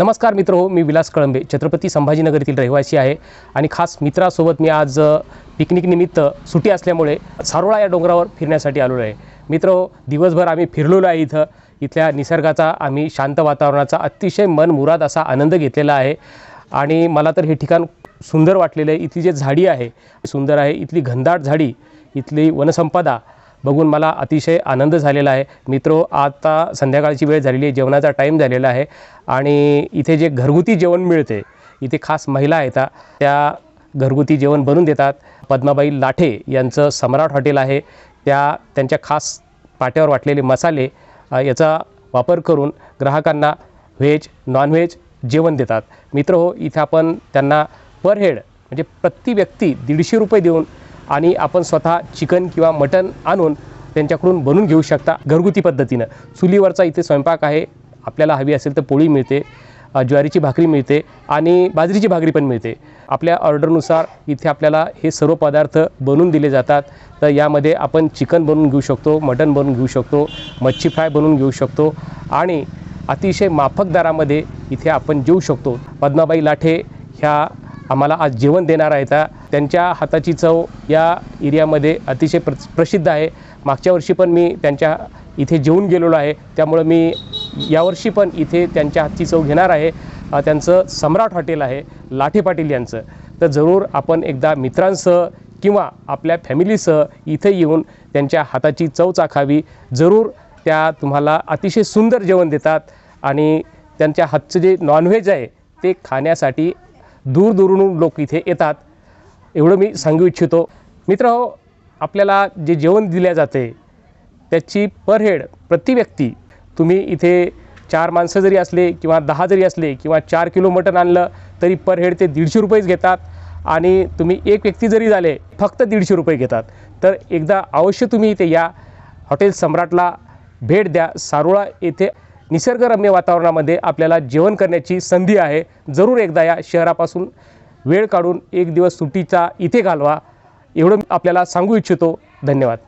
नमस्कार मित्र हो मी विलास कळंबे छत्रपती संभाजीनगर येथील रहिवासी आहे आणि खास मित्रासोबत मी आज पिकनिकनिमित्त सुटी असल्यामुळे सारोळा या डोंगरावर फिरण्यासाठी आलेलो आहे. मित्र हो दिवसभर आम्ही फिरलेलो आहे इथं. इथल्या निसर्गाचा आम्ही शांत वातावरणाचा अतिशय मन मुराद असा आनंद घेतलेला आहे आणि मला तर हे ठिकाण सुंदर वाटलेलं आहे. इथली जे झाडी आहे सुंदर आहे. इथली घनदाट झाडी इथली वनसंपदा बघून मला अतिशय आनंद झालेला आहे. मित्रो आता संध्याकाळची वेळ झालेली आहे जेवणाचा टाईम झालेला आहे आणि इथे जे घरगुती जेवण मिळते इथे खास महिला येतात त्या घरगुती जेवण बनवून देतात. पद्माबाई लाठे यांचं सम्राट हॉटेल आहे. त्या त्यांच्या खास पाट्यावर वाटलेले मसाले याचा वापर करून ग्राहकांना व्हेज नॉनव्हेज जेवण देतात. मित्र हो इथे आपण त्यांना पर हेड म्हणजे प्रति व्यक्ती दीडशे रुपये देऊन आणि आपण स्वतः चिकन किंवा मटन आणून त्यांच्याकडून बनवून घेऊ शकता घरगुती पद्धतीनं. चुलीवरचा इथे स्वयंपाक आहे. आपल्याला हवी असेल तर पोळी मिळते ज्वारीची भाकरी मिळते आणि बाजरीची भाकरी पण मिळते. आपल्या ऑर्डरनुसार इथे आपल्याला हे सर्व पदार्थ बनवून दिले जातात. तर यामध्ये आपण चिकन बनवून घेऊ शकतो मटन बनवून घेऊ शकतो मच्छी फ्राय बनवून घेऊ शकतो आणि अतिशय माफक दरामध्ये इथे आपण जेवू शकतो. पद्माबाई लाठे ह्या आम्हाला आज जेवण देणार आहेत. त्यांच्या हाताची चव या एरियामध्ये अतिशय प्र प्रसिद्ध आहे. मागच्या वर्षी पण मी त्यांच्या इथे जेवून गेलेलो आहे. त्यामुळं मी यावर्षी पण इथे त्यांच्या हातची चव घेणार आहे. त्यांचं सम्राट हॉटेल आहे लाठे पाटील यांचं. तर जरूर आपण एकदा मित्रांसह किंवा आपल्या फॅमिलीसह इथे येऊन त्यांच्या हाताची चव चाखावी. जरूर त्या तुम्हाला अतिशय सुंदर जेवण देतात आणि त्यांच्या हातचं जे नॉनव्हेज आहे ते खाण्यासाठी दूरदूरून लोक इथे येतात. एवढं मी सांगू इच्छितो. मित्र हो आपल्याला जे जेवण दिले जाते त्याची पर हेड प्रति व्यक्ती तुम्ही इथे चार माणसं जरी असले किंवा दहा जरी असले किंवा चार किलो मटण आणलं तरी पर हेड ते दीडशे रुपयेच घेतात. आणि तुम्ही एक व्यक्ती जरी झाले फक्त दीडशे रुपये घेतात. तर एकदा अवश्य तुम्ही इथे या हॉटेल सम्राटला भेट द्या. सारोळा येथे निसर्गरम्य वातावरणामध्ये आपल्याला जेवण करण्याची संधी आहे. जरूर एकदा या शहरापासून वेळ काढून एक दिवस सुट्टीचा इथे घालवा. एवढं आपल्याला सांगू इच्छितो. धन्यवाद.